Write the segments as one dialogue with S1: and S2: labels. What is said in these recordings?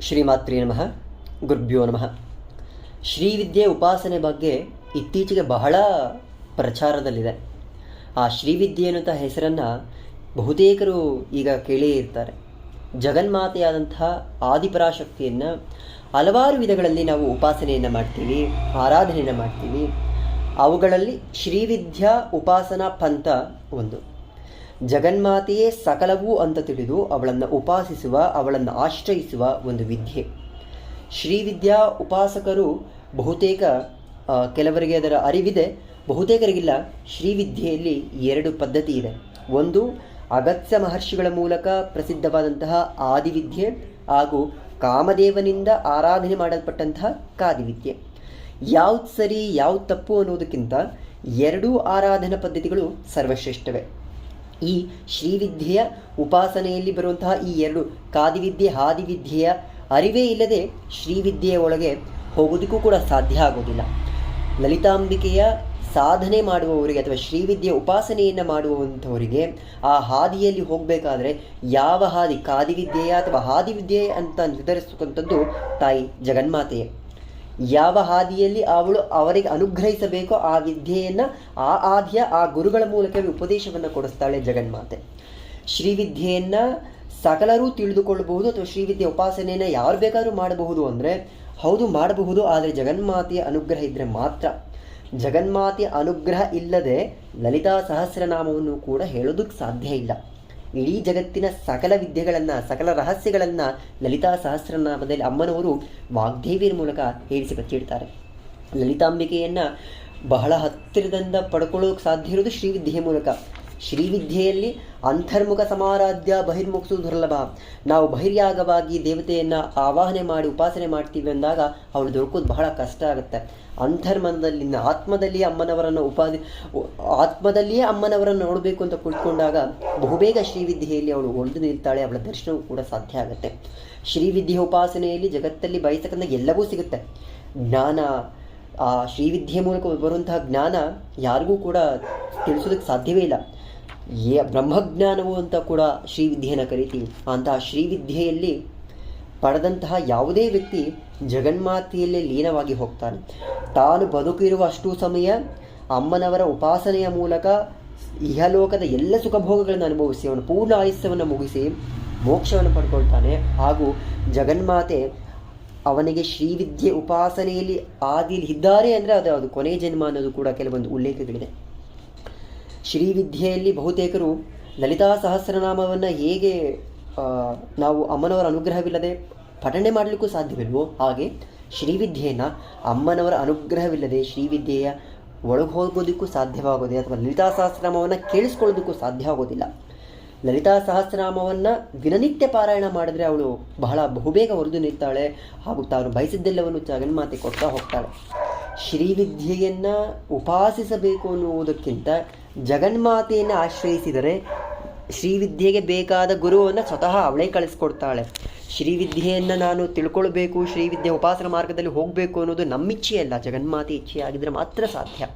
S1: ಶ್ರೀಮಾತ್ರಿ ನಮಃ, ಗುರುಭ್ಯೋ ನಮಃ. ಶ್ರೀವಿದ್ಯೆ ಉಪಾಸನೆ ಬಗ್ಗೆ ಇತ್ತೀಚೆಗೆ ಬಹಳ ಪ್ರಚಾರದಲ್ಲಿದೆ. ಆ ಶ್ರೀವಿದ್ಯೆ ಅನ್ನುವಂಥ ಹೆಸರನ್ನು ಬಹುತೇಕರು ಈಗ ಕೇಳೇ ಇರ್ತಾರೆ. ಜಗನ್ಮಾತೆಯಾದಂಥ ಆದಿಪರಾಶಕ್ತಿಯನ್ನು ಹಲವಾರು ವಿಧಗಳಲ್ಲಿ ನಾವು ಉಪಾಸನೆಯನ್ನು ಮಾಡ್ತೀವಿ, ಆರಾಧನೆಯನ್ನು ಮಾಡ್ತೀವಿ. ಅವುಗಳಲ್ಲಿ ಶ್ರೀವಿದ್ಯಾ ಉಪಾಸನಾ ಪಂಥ ಒಂದು. ಜಗನ್ಮಾತೆಯೇ ಸಕಲವೂ ಅಂತ ತಿಳಿದು ಅವಳನ್ನು ಉಪಾಸಿಸುವ, ಅವಳನ್ನು ಆಶ್ರಯಿಸುವ ಒಂದು ವಿದ್ಯೆ. ಶ್ರೀವಿದ್ಯಾ ಉಪಾಸಕರು ಬಹುತೇಕ ಕೆಲವರಿಗೆ ಅದರ ಅರಿವಿದೆ. ಬಹುತೇಕರಿಗಿಲ್ಲ, ಶ್ರೀವಿದ್ಯೆಯಲ್ಲಿ ಎರಡು ಪದ್ಧತಿ ಇದೆ. ಒಂದು, ಅಗತ್ಯ ಮಹರ್ಷಿಗಳ ಮೂಲಕ ಪ್ರಸಿದ್ಧವಾದಂತಹ ಆದಿವಿದ್ಯೆ ಹಾಗೂ ಕಾಮದೇವನಿಂದ ಆರಾಧನೆ ಮಾಡಲ್ಪಟ್ಟಂತಹ ಕಾದಿವಿದ್ಯೆ. ಯಾವ್ದು ಸರಿ, ಯಾವ್ದು ತಪ್ಪು ಅನ್ನೋದಕ್ಕಿಂತ ಎರಡೂ ಆರಾಧನಾ ಪದ್ಧತಿಗಳು ಸರ್ವಶ್ರೇಷ್ಠವೇ. ಈ ಶ್ರೀವಿದ್ಯೆಯ ಉಪಾಸನೆಯಲ್ಲಿ ಬರುವಂತಹ ಈ ಎರಡು ಕಾದಿವಿದ್ಯೆ, ಹಾದಿವಿದ್ಯೆಯ ಅರಿವೇ ಇಲ್ಲದೆ ಶ್ರೀವಿದ್ಯೆಯ ಒಳಗೆ ಹೋಗೋದಕ್ಕೂ ಕೂಡ ಸಾಧ್ಯ ಆಗೋದಿಲ್ಲ ಲಲಿತಾಂಬಿಕೆಯ ಸಾಧನೆ ಮಾಡುವವರಿಗೆ ಅಥವಾ ಶ್ರೀವಿದ್ಯೆ ಉಪಾಸನೆಯನ್ನು ಮಾಡುವಂಥವರಿಗೆ ಆ ಹಾದಿಯಲ್ಲಿ ಹೋಗಬೇಕಾದ್ರೆ ಯಾವ ಹಾದಿ, ಕಾದಿವಿದ್ಯೆಯ ಅಥವಾ ಹಾದಿವಿದ್ಯೆ ಅಂತ ನಿರ್ಧರಿಸತಕ್ಕಂಥದ್ದು ತಾಯಿ ಜಗನ್ಮಾತೆಯೇ. ಯಾವ ಹಾದಿಯಲ್ಲಿ ಅವಳು ಅವರಿಗೆ ಅನುಗ್ರಹಿಸಬೇಕೋ ಆ ವಿದ್ಯೆಯನ್ನು ಆ ಆದ್ಯ ಆ ಗುರುಗಳ ಮೂಲಕವೇ ಉಪದೇಶವನ್ನು ಕೊಡಿಸ್ತಾಳೆ ಜಗನ್ಮಾತೆ. ಶ್ರೀವಿದ್ಯೆಯನ್ನು ಸಕಲರೂ ತಿಳಿದುಕೊಳ್ಳಬಹುದು ಅಥವಾ ಶ್ರೀವಿದ್ಯೆ ಉಪಾಸನೆಯನ್ನು ಯಾರು ಬೇಕಾದ್ರೂ ಮಾಡಬಹುದು ಅಂದರೆ ಹೌದು ಮಾಡಬಹುದು, ಆದರೆ ಜಗನ್ಮಾತೆಯ ಅನುಗ್ರಹ ಇದ್ದರೆ ಮಾತ್ರ. ಜಗನ್ಮಾತೆಯ ಅನುಗ್ರಹ ಇಲ್ಲದೆ ಲಲಿತಾ ಸಹಸ್ರನಾಮವನ್ನು ಕೂಡ ಹೇಳೋದಕ್ಕೆ ಸಾಧ್ಯ ಇಲ್ಲ. ಇಡೀ ಜಗತ್ತಿನ ಸಕಲ ವಿದ್ಯೆಗಳನ್ನು, ಸಕಲ ರಹಸ್ಯಗಳನ್ನು ಲಲಿತಾ ಸಹಸ್ರನಾಮದಲ್ಲಿ ಅಮ್ಮನವರು ವಾಗ್ದೇವಿಯ ಮೂಲಕ ಹೇಳಿಸಿ ಬಚ್ಚಿಡ್ತಾರೆ ಲಲಿತಾಂಬಿಕೆಯನ್ನು ಬಹಳ ಹತ್ತಿರದಿಂದ ಪಡ್ಕೊಳ್ಳೋಕೆ ಸಾಧ್ಯ ಇರೋದು ಶ್ರೀವಿದ್ಯೆಯ ಮೂಲಕ. ಶ್ರೀವಿದ್ಯೆಯಲ್ಲಿ ಅಂತರ್ಮುಖ ಸಮಾರಾಧ್ಯ ಬಹಿರ್ಮುಖಸು ದುರ್ಲಭ. ನಾವು ಬಹಿರ್ಯಾಗವಾಗಿ ದೇವತೆಯನ್ನು ಆವಾಹನೆ ಮಾಡಿ, ಉಪಾಸನೆ ಮಾಡ್ತೀವಿ ಅಂದಾಗ ಅವಳು ದೊರಕೋದು ಬಹಳ ಕಷ್ಟ ಆಗುತ್ತೆ. ಅಂತರ್ಮನದಲ್ಲಿ ಆತ್ಮದಲ್ಲಿ ಅಮ್ಮನವರನ್ನು ಉಪಾ ಆತ್ಮದಲ್ಲಿಯೇ ಅಮ್ಮನವರನ್ನು ನೋಡಬೇಕು ಅಂತ ಕುಳಿತುಕೊಂಡಾಗ ಬಹುಬೇಗ ಶ್ರೀವಿದ್ಯೆಯಲ್ಲಿ ಅವಳು ಒಳ್ದು ನಿಲ್ತಾಳೆ, ಅವಳ ದರ್ಶನವೂ ಕೂಡ ಸಾಧ್ಯ ಆಗುತ್ತೆ. ಶ್ರೀವಿದ್ಯೆ ಉಪಾಸನೆಯಲ್ಲಿ ಜಗತ್ತಲ್ಲಿ ಬಯಸಕ್ಕಂಥ ಎಲ್ಲವೂ ಸಿಗುತ್ತೆ. ಜ್ಞಾನ, ಆ ಶ್ರೀವಿದ್ಯೆ ಮೂಲಕ ಬರುವಂತಹ ಜ್ಞಾನ ಯಾರಿಗೂ ಕೂಡ ತಿಳಿಸೋದಕ್ಕೆ ಸಾಧ್ಯವೇ ಇಲ್ಲ. ಏ ಬ್ರಹ್ಮಜ್ಞಾನವು ಅಂತ ಕೂಡ ಶ್ರೀವಿದ್ಯೆಯನ್ನು ಕರಿತೀವಿ. ಅಂತಹ ಶ್ರೀವಿದ್ಯೆಯಲ್ಲಿ ಪಡೆದಂತಹ ಯಾವುದೇ ವ್ಯಕ್ತಿ ಜಗನ್ಮಾತೆಯಲ್ಲೇ ಲೀನವಾಗಿ ಹೋಗ್ತಾನೆ. ತಾನು ಬದುಕಿರುವ ಅಷ್ಟು ಸಮಯ ಅಮ್ಮನವರ ಉಪಾಸನೆಯ ಮೂಲಕ ಇಹಲೋಕದ ಎಲ್ಲ ಸುಖಭೋಗಗಳನ್ನು ಅನುಭವಿಸಿ, ಅವನು ಪೂರ್ಣ ಆಯುಷ್ಯವನ್ನು ಮುಗಿಸಿ ಮೋಕ್ಷವನ್ನು ಪಡ್ಕೊಳ್ತಾನೆ. ಹಾಗೂ ಜಗನ್ಮಾತೆ ಅವನಿಗೆ ಶ್ರೀವಿದ್ಯೆ ಉಪಾಸನೆಯಲ್ಲಿ ಆದಿಲಿ ಇದ್ದಾರೆ ಅಂದರೆ ಅದು ಅದು ಕೊನೆಯ ಜನ್ಮ ಅನ್ನೋದು ಕೂಡ ಕೆಲವೊಂದು ಉಲ್ಲೇಖಗಳಿದೆ. ಶ್ರೀವಿದ್ಯೆಯಲ್ಲಿ ಬಹುತೇಕರು ಲಲಿತಾ ಸಹಸ್ರನಾಮವನ್ನು ಹೇಗೆ ನಾವು ಅಮ್ಮನವರ ಅನುಗ್ರಹವಿಲ್ಲದೆ ಪಠಣೆ ಮಾಡಲಿಕ್ಕೂ ಸಾಧ್ಯವಿಲ್ವೋ? ಹಾಗೆ ಶ್ರೀವಿದ್ಯೆಯನ್ನು ಅಮ್ಮನವರ ಅನುಗ್ರಹವಿಲ್ಲದೆ ಶ್ರೀವಿದ್ಯೆಯ ಒಳಗೆ ಹೋಗೋದಕ್ಕೂ ಸಾಧ್ಯವಾಗೋದೆ ಅಥವಾ ಲಲಿತಾ ಸಹಸ್ರನಾಮವನ್ನು ಕೇಳಿಸ್ಕೊಳ್ಳೋದಕ್ಕೂ ಸಾಧ್ಯ ಆಗೋದಿಲ್ಲ ಲಲಿತಾ ಸಹಸ್ರನಾಮವನ್ನು ದಿನನಿತ್ಯ ಪಾರಾಯಣ ಮಾಡಿದ್ರೆ ಅವಳು ಬಹಳ ಬಹುಬೇಗ ಹೊರದು ನಿಲ್ತಾಳೆ ಹಾಗೂ ತಾನು ಬಯಸಿದ್ದೆಲ್ಲವನ್ನು ಜಗನ್ಮಾತೆ ಕೊಡ್ತಾ ಹೋಗ್ತಾಳೆ. ಶ್ರೀವಿದ್ಯೆಯನ್ನು ಉಪಾಸಿಸಬೇಕು ಅನ್ನುವುದಕ್ಕಿಂತ ಜಗನ್ಮಾತೆಯನ್ನು ಆಶ್ರಯಿಸಿದರೆ ಶ್ರೀವಿದ್ಯೆಗೆ ಬೇಕಾದ ಗುರುವನ್ನು ಸ್ವತಃ ಅವಳೇ ಕಳಿಸ್ಕೊಡ್ತಾಳೆ. ಶ್ರೀವಿದ್ಯೆಯನ್ನು ನಾನು ತಿಳ್ಕೊಳ್ಬೇಕು, ಶ್ರೀವಿದ್ಯೆ ಉಪಾಸನ ಮಾರ್ಗದಲ್ಲಿ ಹೋಗಬೇಕು ಅನ್ನೋದು ನಮ್ಮಿಚ್ಛೆಯಲ್ಲ. ಜಗನ್ಮಾತೆ ಇಚ್ಛೆಯಾಗಿದ್ದರೆ ಮಾತ್ರ ಸಾಧ್ಯ.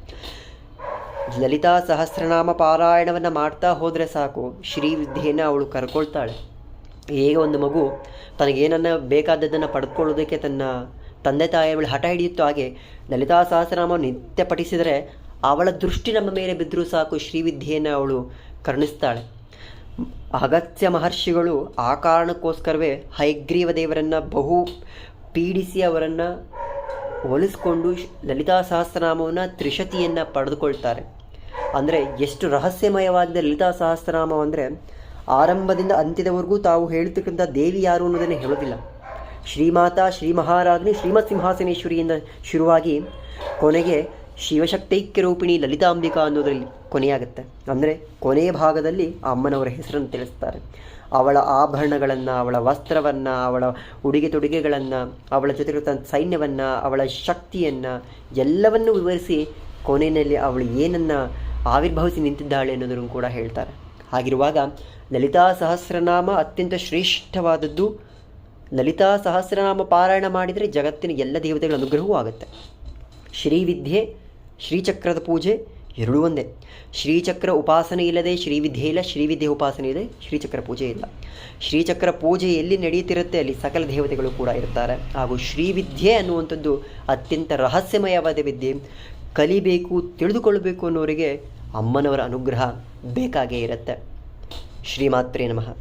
S1: ಲಲಿತಾ ಸಹಸ್ರನಾಮ ಪಾರಾಯಣವನ್ನು ಮಾಡ್ತಾ ಹೋದರೆ ಸಾಕು. ಶ್ರೀವಿದ್ಯೆಯನ್ನು ಅವಳು ಕರ್ಕೊಳ್ತಾಳೆ. ಹೇಗೆ ಒಂದು ಮಗು ತನಗೇನನ್ನು ಬೇಕಾದದ್ದನ್ನು ಪಡೆದುಕೊಳ್ಳೋದಕ್ಕೆ ತನ್ನ ತಂದೆ ತಾಯಿಗಳು ಹಠ ಹಿಡಿಯುತ್ತೋ ಹಾಗೆ ಲಲಿತಾ ಸಹಸ್ರನಾಮ ನಿತ್ಯ ಪಠಿಸಿದರೆ ಅವಳ ದೃಷ್ಟಿ ನಮ್ಮ ಮೇಲೆ ಬಿದ್ದರೂ ಸಾಕು ಶ್ರೀವಿದ್ಯೆಯನ್ನು ಅವಳು ಕರುಣಿಸ್ತಾಳೆ. ಅಗತ್ಯ ಮಹರ್ಷಿಗಳು ಆ ಕಾರಣಕ್ಕೋಸ್ಕರವೇ ಹೈಗ್ರೀವ ದೇವರನ್ನು ಬಹು ಪೀಡಿಸಿ ಅವರನ್ನು ಒಲಿಸ್ಕೊಂಡು ಶ್- ಲಲಿತಾ ಸಹಸ್ರನಾಮವನ್ನು ತ್ರಿಶತಿಯನ್ನು ಪಡೆದುಕೊಳ್ತಾರೆ. ಅಂದರೆ ಎಷ್ಟು ರಹಸ್ಯಮಯವಾಗಿದೆ ಲಲಿತಾ ಸಹಸ್ರನಾಮ ಅಂದರೆ ಆರಂಭದಿಂದ ಅಂತ್ಯದವರೆಗೂ ತಾವು ಹೇಳ್ತಕ್ಕಂಥ ದೇವಿ ಯಾರು ಅನ್ನೋದನ್ನು ಹೇಳೋದಿಲ್ಲ. ಶ್ರೀಮಾತಾ ಶ್ರೀ ಮಹಾರಾಜ್ನಿ ಶ್ರೀಮತ್ ಸಿಂಹಾಸನೇಶ್ವರಿಯಿಂದ ಶುರುವಾಗಿ ಕೊನೆಗೆ ಶಿವಶಕ್ತೈಕ್ಯ ರೂಪಿಣಿ ಲಲಿತಾಂಬಿಕಾ ಅನ್ನೋದರಲ್ಲಿ ಕೊನೆಯಾಗುತ್ತೆ. ಅಂದರೆ ಕೊನೆಯ ಭಾಗದಲ್ಲಿ ಅಮ್ಮನವರ ಹೆಸರನ್ನು ತಿಳಿಸ್ತಾರೆ. ಅವಳ ಆಭರಣಗಳನ್ನು, ಅವಳ ವಸ್ತ್ರವನ್ನು, ಅವಳ ಉಡುಗೆ ತೊಡುಗೆಗಳನ್ನು, ಅವಳ ಜೊತೆಗಿರೋ ಸೈನ್ಯವನ್ನು, ಅವಳ ಶಕ್ತಿಯನ್ನು ಎಲ್ಲವನ್ನು ವಿವರಿಸಿ ಕೊನೆಯಲ್ಲಿ ಅವಳು ಏನನ್ನು ಆವಿರ್ಭವಿಸಿ ನಿಂತಿದ್ದಾಳೆ ಅನ್ನೋದನ್ನು ಕೂಡ ಹೇಳ್ತಾರೆ. ಹಾಗಿರುವಾಗ ಲಲಿತಾ ಸಹಸ್ರನಾಮ ಅತ್ಯಂತ ಶ್ರೇಷ್ಠವಾದದ್ದು ಲಲಿತಾ ಸಹಸ್ರನಾಮ ಪಾರಾಯಣ ಮಾಡಿದರೆ ಜಗತ್ತಿನ ಎಲ್ಲ ದೇವತೆಗಳ ಅನುಗ್ರಹವೂ ಆಗುತ್ತೆ. ಶ್ರೀವಿದ್ಯೆ ಶ್ರೀಚಕ್ರದ ಪೂಜೆ, ಎರಡೂ ಒಂದೇ. ಶ್ರೀಚಕ್ರ ಉಪಾಸನೆ ಇಲ್ಲದೆ ಶ್ರೀವಿದ್ಯೆ ಇಲ್ಲ ಶ್ರೀವಿದ್ಯೆ ಉಪಾಸನೆ ಇದೆ ಶ್ರೀಚಕ್ರ ಪೂಜೆ ಇಲ್ಲ. ಶ್ರೀಚಕ್ರ ಪೂಜೆ ಎಲ್ಲಿ ನಡೆಯುತ್ತಿರುತ್ತೆ ಅಲ್ಲಿ ಸಕಲ ದೇವತೆಗಳು ಕೂಡ ಇರ್ತಾರೆ. ಹಾಗೂ ಶ್ರೀವಿದ್ಯೆ ಅನ್ನುವಂಥದ್ದು ಅತ್ಯಂತ ರಹಸ್ಯಮಯವಾದ ವಿದ್ಯೆ. ಕಲಿಬೇಕು, ತಿಳಿದುಕೊಳ್ಳಬೇಕು ಅನ್ನೋರಿಗೆ ಅಮ್ಮನವರ ಅನುಗ್ರಹ ಬೇಕಾಗೇ ಇರುತ್ತೆ. ಶ್ರೀಮಾತ್ರೇ ನಮಃ.